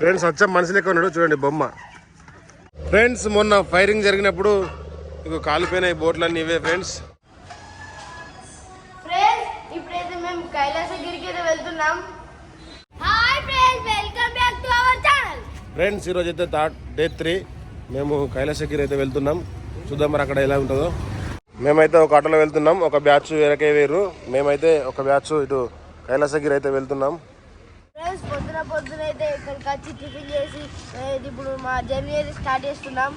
Friends వచ్చా మనిషి లెక్క ఉన్నాడు చూడండి బొమ్మ. ఫ్రెండ్స్ మొన్న ఫైరింగ్ జరిగినప్పుడు ఇక కాలిపోయిన ఈ బోట్లన్నీ ఇవే ఫ్రెండ్స్ ఫ్రెండ్స్ ఇప్పుడైతే మేము కైలాసగిరికి అయితే వెళ్తున్నాం. Hi friends welcome back to our channel friends ఈరోజు అయితే థర్డ్ డే త్రీ. మేము కైలాసగిరి అయితే వెళ్తున్నాం. చూద్దాం మరి అక్కడ ఎలా ఉంటుందో. మేమైతే ఒక ఆటోలో వెళ్తున్నాం. ఒక బ్యాచ్ వేరకే వేరు. మేమైతే ఒక బ్యాచ్ ఇటు కైలాసగిరి అయితే వెళ్తున్నాం. పొద్దున పొద్దున అయితే ఇక్కడికి వచ్చి టిఫిన్ చేసి ఇప్పుడు మా జర్నీ అయితే స్టార్ట్ చేస్తున్నాం.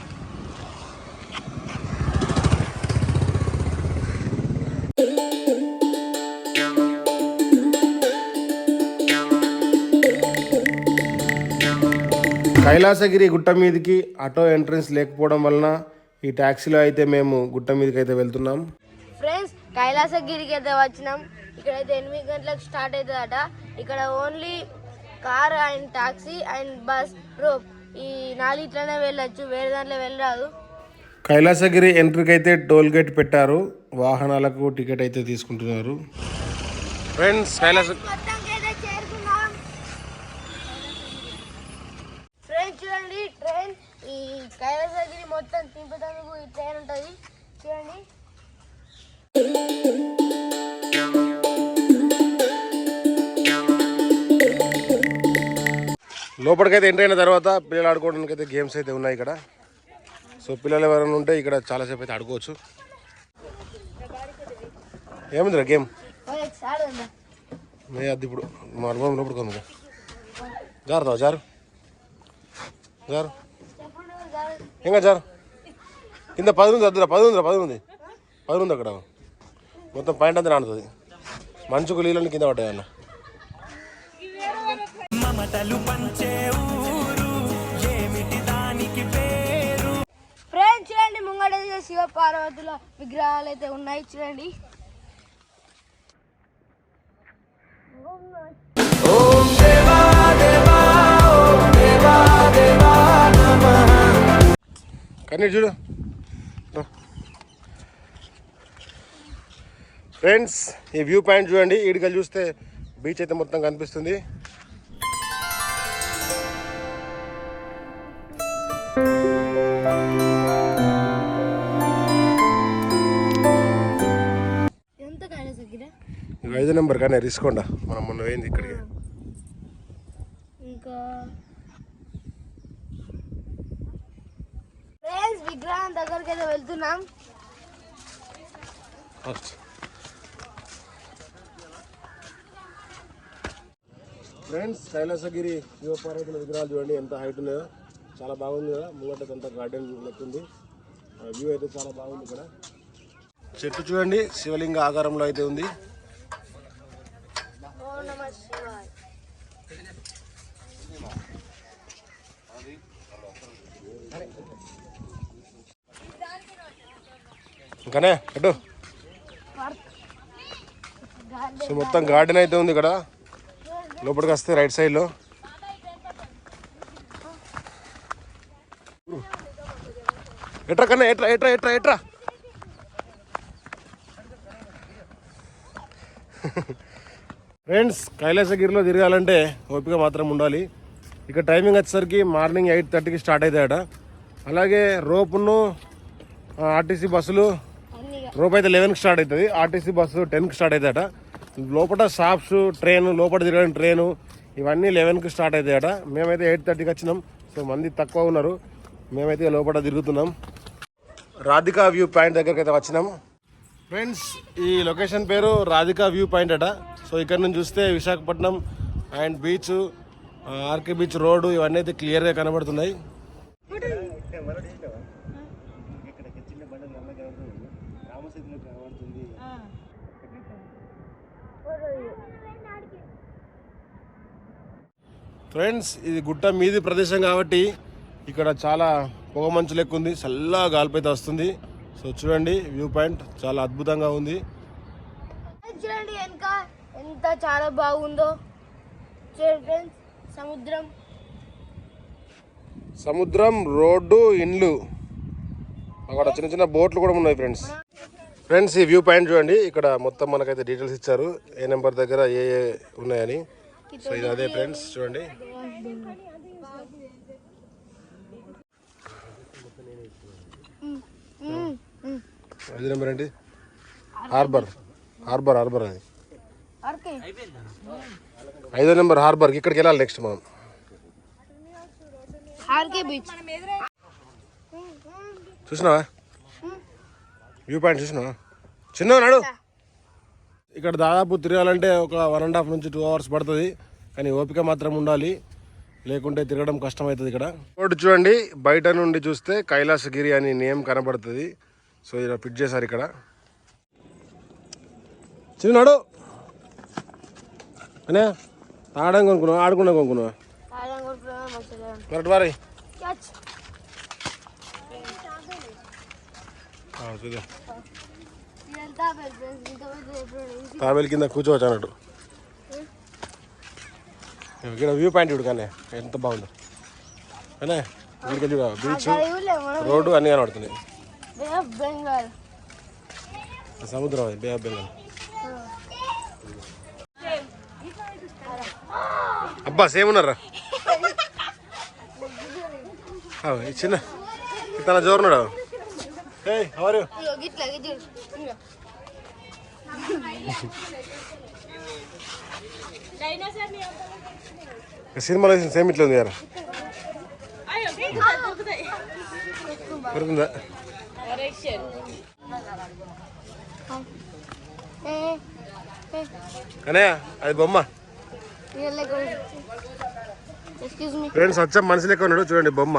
కైలాసగిరి గుట్ట మీదకి ఆటో ఎంట్రన్స్ లేకపోవడం వలన ఈ ట్యాక్సీలో అయితే మేము గుట్ట మీదకి అయితే వెళ్తున్నాం. ఫ్రెండ్స్ కైలాసగిరికి అయితే వచ్చినాం. ఇక్కడైతే ఎనిమిది గంటలకు స్టార్ట్ అవుతుందట. ఇక్కడ only car and taxi and bus. Rope ఈ నాలుగిట్లనే వెళ్ళొచ్చు వేరే దాంట్లో వెళ్ళరాదు. కైలాసగిరి ఎంట్రీకి అయితే టోల్ గేట్ పెట్టారు. వాహనాలకు టికెట్ అయితే తీసుకుంటున్నారు. ఫ్రెండ్స్ కైలాస ట్రైన్ చూడండి ట్రైన్ ఈ కైలాసగిరి మొత్తం తింపడానికి ఈ ట్రైన్ ఉంటుంది. చూడండి. లోపలికైతే ఎంటర్ అయిన తర్వాత పిల్లలు ఆడుకోవడానికి అయితే గేమ్స్ అయితే ఉన్నాయి ఇక్కడ. సో పిల్లలు ఎవరైనా ఉంటే ఇక్కడ చాలాసేపు అయితే ఆడుకోవచ్చు. ఏముందిరా గేమ్? మే అది ఇప్పుడు మా అనుభవం లోపలికి ఉంది జారుతావు జారు జారు. ఇంకా జారు. కింద పది ఉంది అద్దురా పది ఉందిరా పది ఉంది. పది ఉంది అక్కడ. మొత్తం పాయింట్ అంతా నానుతుంది మంచుకు నీళ్ళని కింద పడ్డాయి అన్న. మమతలు పంచే ఊరు ఏమిటి దానికి పేరు? ఫ్రెండ్స్ చూడండి ముంగడ శివ పార్వతుల విగ్రహాలు అయితే ఉన్నాయి చూడండి. కానీ చూడు. ఫ్రెండ్స్ ఈ వ్యూ పాయింట్ చూడండి. ఈడికల్ చూస్తే బీచ్ అయితే మొత్తం కనిపిస్తుంది. ఐదు నెంబర్ కానీ రిస్కొండ మనం మొన్న పోయింది ఇక్కడికి. ఇంకా విగ్రహం దగ్గరికి అయితే వెళ్తున్నాం ఫ్రెండ్స్ కైలాసగిరి శివపార్వతుల విగ్రహాలు చూడండి ఎంత హైట్ ఉన్నాయో. చాలా బాగుంది కదా. ముంగట అంతా గార్డెన్ లెక్కుంది వ్యూ అయితే చాలా బాగుంది ఇక్కడ. చెట్టు చూడండి శివలింగ ఆకారంలో అయితే ఉంది ఓం నమ శివాయ ఇంకానే అటు. సో మొత్తం గార్డెన్ అయితే ఉంది ఇక్కడ. లోపలికి వస్తే రైట్ సైడ్లో ఎట్రా కన్నా ఎట్రా ఎట్రా ఎట్రా ఎట్రా. ఫ్రెండ్స్ కైలాసగిరిలో తిరగాలంటే ఓపిక మాత్రం ఉండాలి. ఇక టైమింగ్ వచ్చేసరికి మార్నింగ్ ఎయిట్ థర్టీకి స్టార్ట్ అవుతాయట. అలాగే రోపును ఆర్టీసీ బస్సులు రోప్ అయితే లెవెన్కి స్టార్ట్ అవుతుంది. ఆర్టీసీ బస్సు టెన్కి స్టార్ట్ అవుతాయట. లోపల షాప్స్ ట్రైన్ లోపల తిరగడానికి ట్రైను ఇవన్నీ లెవెన్కి స్టార్ట్ అవుతాయట. మేమైతే ఎయిట్ థర్టీకి వచ్చినాం. సో మంది తక్కువ ఉన్నారు. మేమైతే లోపల తిరుగుతున్నాం. రాధికా వ్యూ పాయింట్ దగ్గరికి అయితే వచ్చినాం. ఫ్రెండ్స్ ఈ లొకేషన్ పేరు రాధికా వ్యూ పాయింట్ అట. సో ఇక్కడ నుంచి చూస్తే Visakhapatnam and beach R K beach road ఇవన్నీ అయితే క్లియర్గా కనబడుతున్నాయి. ఫ్రెండ్స్ ఇది గుట్ట మీది ప్రదేశం కాబట్టి ఇక్కడ చాలా పొగ మంచు లెక్క ఉంది చల్లగా గాలిపైతే వస్తుంది. సో చూడండి వ్యూ పాయింట్ చాలా అద్భుతంగా ఉంది. చూడండి వెనక ఎంత చాలా బాగుందో. చూడండి ఫ్రెండ్స్ సముద్రం. సముద్రం రోడ్డు ఇండ్లు. అక్కడ చిన్న చిన్న బోట్లు కూడా ఉన్నాయి ఫ్రెండ్స్. ఫ్రెండ్స్ ఈ వ్యూ పాయింట్ చూడండి ఇక్కడ మొత్తం మనకైతే డీటెయిల్స్ ఇచ్చారు. ఏ నెంబర్ దగ్గర ఏ ఏ ఉన్నాయని. సో ఇది అదే ఫ్రెండ్స్ చూడండి. ఐదు నెంబర్ ఏంటి? హార్బర్ హార్బర్ హార్బర్ అది ఐదో నెంబర్ హార్బర్కి ఇక్కడికి వెళ్ళాలి నెక్స్ట్ మనం. చూసినావా? వ్యూ పాయింట్ చూసినావా? చిన్న నాడు. ఇక్కడ దాదాపు తిరగాలంటే ఒక వన్ అండ్ హాఫ్ నుంచి టూ అవర్స్ పడుతుంది. కానీ ఓపిక మాత్రం ఉండాలి. లేకుంటే తిరగడం కష్టమవుతుంది ఇక్కడ. రోడ్డు చూడండి. బయట నుండి చూస్తే కైలాసగిరి అని నేమ్ కనబడుతుంది. సో ఇలా ఫిట్ చేశారు ఇక్కడ. చిన్నాడు అనే తాగడం కొనుక్కున్నావు? ఆడుకున్నా కొనుక్కున్నావా? వారి. క్యాచ్. చూద్దాం. తాబేలు కింద కూర్చోవచ్చు అన్నట్టు ఇక్కడ వ్యూ పాయింట్ చూడు కానీ ఎంత బాగుందో. కానీ ఇక్కడికి చూడ బీచ్ రోడ్డు అన్నీ కనబడుతున్నాయి. సముద్రం అది బే ఆఫ్ బెంగాల్. అబ్బా సేమ్ ఉన్నారా చిన్న తన జోరున్నాడు? ఏ ఎవరు సినిమాలో వేసిన సేమ్ ఇట్లా ఉంది దొరుకుతుందా ఏ కానీ అది బొమ్మ. ఫ్రెండ్స్ వచ్చా మనిషి లెక్క ఉన్నాడు చూడండి బొమ్మ.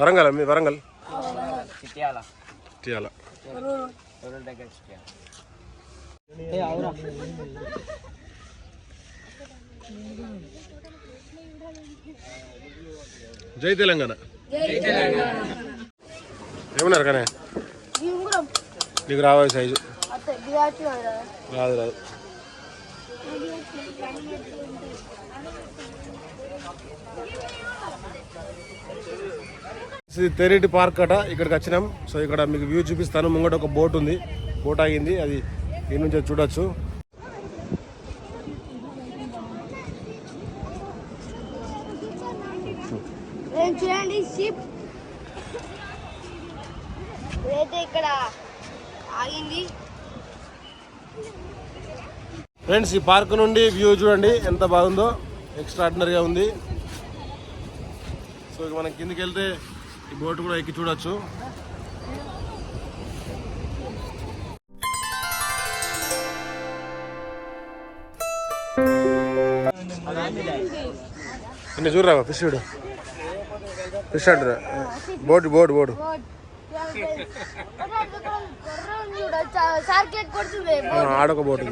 వరంగల్ మీ వరంగల్. చిట్యాల. జై తెలంగాణ. ఏమన్నారు కానీ? నీకు రావాలి సైజు. రాదు రాదు. ఇది తెరేటి పార్క్ అట. ఇక్కడికి వచ్చినాం. సో ఇక్కడ మీకు వ్యూ చూపిస్తాను. ముంగట ఒక బోట్ ఉంది. బోట్ ఆగింది. అది ఈ నుంచి చూడొచ్చు. చూడండి షిప్. ఇదైతే ఇక్కడ ఆగింది. ఫ్రెండ్స్ ఈ పార్క్ నుండి వ్యూ చూడండి. ఎంత బాగుందో. ఎక్స్ట్రాడినరీగా ఉంది. సో ఇక మనం కిందికి వెళ్తే ఈ బోట్ కూడా ఎక్కి చూడొచ్చు. నిన్న చూడరా ఫిష్ చూడు. ఫిష్ అంటారా. Boat boat boat. ఆడొక boat.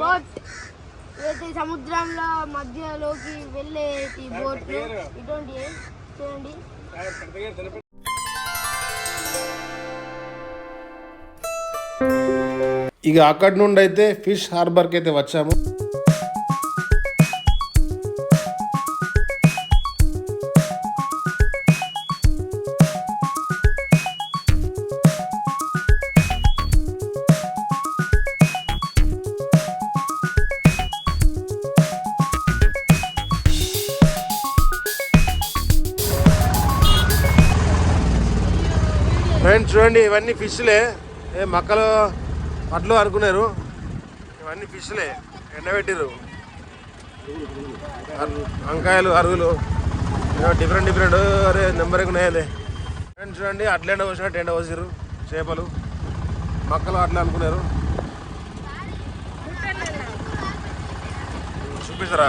Boat. ఇదైతే సముద్రంలో మధ్యలోకి వెళ్ళే ఈ బోట్ ఇటువంటి చూడండి. ఇక అక్కడి నుండి అయితే ఫిష్ హార్బర్కి అయితే వచ్చాము. చూడండి ఇవన్నీ ఫిష్లే ఏ మక్కలు అట్లు అనుకున్నారు ఇవన్నీ ఫిష్లే ఎండబెట్టిర్రు వంకాయలు అరుగులు. డిఫరెంట్ డిఫరెంట్ అరే నెంబర్ ఉన్నాయలే. ఫ్రెండ్స్ చూడండి అట్ల ఎండ పోసినట్టు ఎండ పోసిర్రు చేపలు. మక్కలు అట్లా అనుకున్నారు. చూపిస్తారా?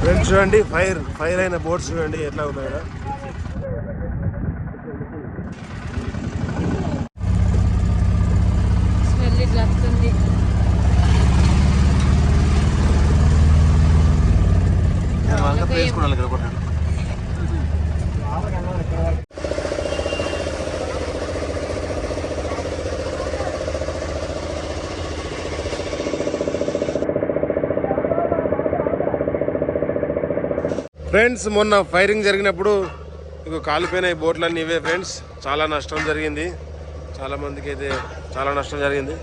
ఫ్రెండ్స్ చూడండి ఫైర్ ఫైర్ అయిన బోట్స్ చూడండి ఎట్లా ఉన్నాయో స్మెల్ ఇట్లా వస్తుంది వేసుకున్నాను ఇక్కడ ఒకటి ఫ్రెండ్స్ మొన్న ఫైరింగ్ జరిగినప్పుడు ఇక కాలిపోయినాయి బోట్లన్నీ ఇవే ఫ్రెండ్స్. చాలా నష్టం జరిగింది. చాలా మందికి అయితే చాలా నష్టం జరిగింది.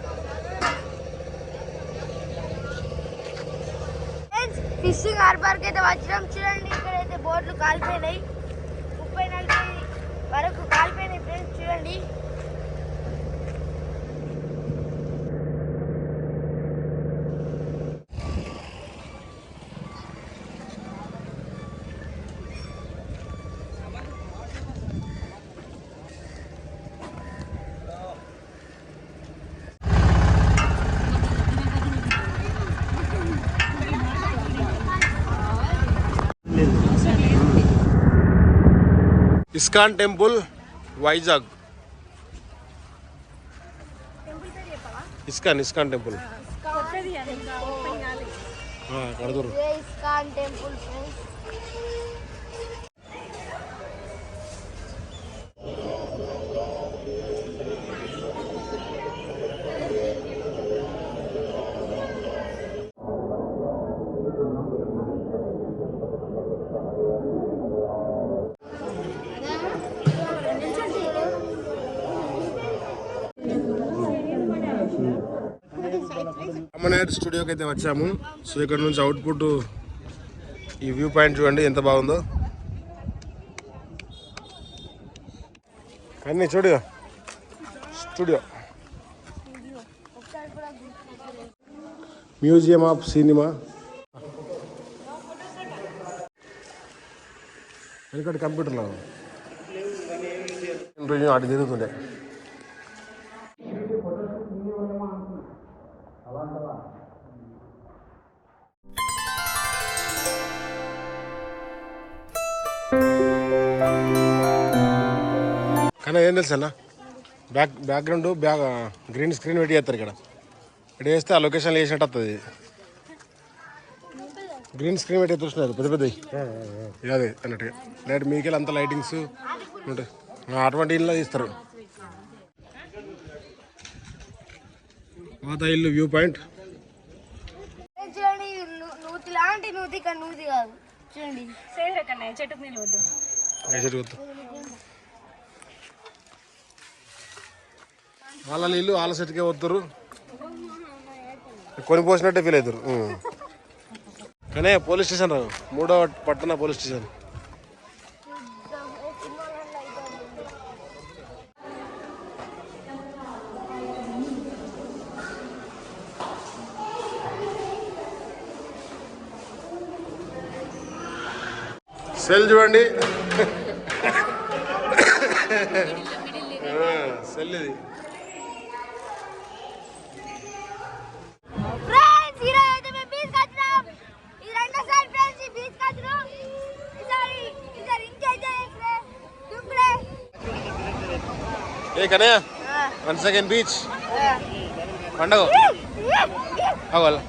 ఫిషింగ్ హార్బర్కి అయితే వచ్చినాం. చూడండి ఇక్కడైతే బోట్లు కాలిపోయినాయి. ముప్పై నలభై వరకు కాలిపోయినాయి ఫ్రెండ్స్ చూడండి. ISKCON temple Vizag ISKCON ISKCON temple కడదూరు ఇదే స్టూడియోకి అయితే వచ్చాము. సో ఇక్కడ నుంచి అవుట్పుట్ ఈ వ్యూ పాయింట్ చూడండి ఎంత బాగుందో. కానీ చూడు. స్టూడియో. Museum of cinema. వెనకటి కంప్యూటర్లో. అటు తిరుగుతుండే. కానీ ఏం తెలుసు అన్న? Back background back green screen పెట్టి చేస్తారు ఇక్కడ. ఇక్కడ వేస్తే ఆ లొకేషన్లో వేసినట్టు వస్తుంది గ్రీన్ స్క్రీన్ పెట్టి చూస్తున్నారు పెద్ద పెద్దవి. అదే అన్నట్టుగా. లైట్ మీకెళ్ళి అంత లైటింగ్స్ ఉంటాయి అటువంటి ఇల్లు తీస్తారు. పాత ఇల్లు వ్యూ పాయింట్ చూడండి ఇది ను- నూతి లాంటి నూతి ఇక్కడ నూతి కాదు చూడండి చెట్టుకు నిలవద్దు వాళ్ళ ఇల్లు వాళ్ళ సెట్కే వస్తారు కొని పోసినట్టే ఫీల్ అవుతారు. కానీ పోలీస్ స్టేషన్ మూడో పట్టణ పోలీస్ స్టేషన్. సెల్ చూడండి. సెల్ ఇది ఫ్రెండ్స్ ఈరోజు అయితే మేము బీచ్ వచ్చినాం ఇది రెండోసారి ఫ్రెండ్స్ ఈ బీచ్ వచ్చినాం ఈసారి ఈసారి ఇంకా ఎంజాయ్ చేస్తాం దుంకుడే ఏ కనయ్య వన్ సెకండ్ బీచ్ పండగ అవ్వాలి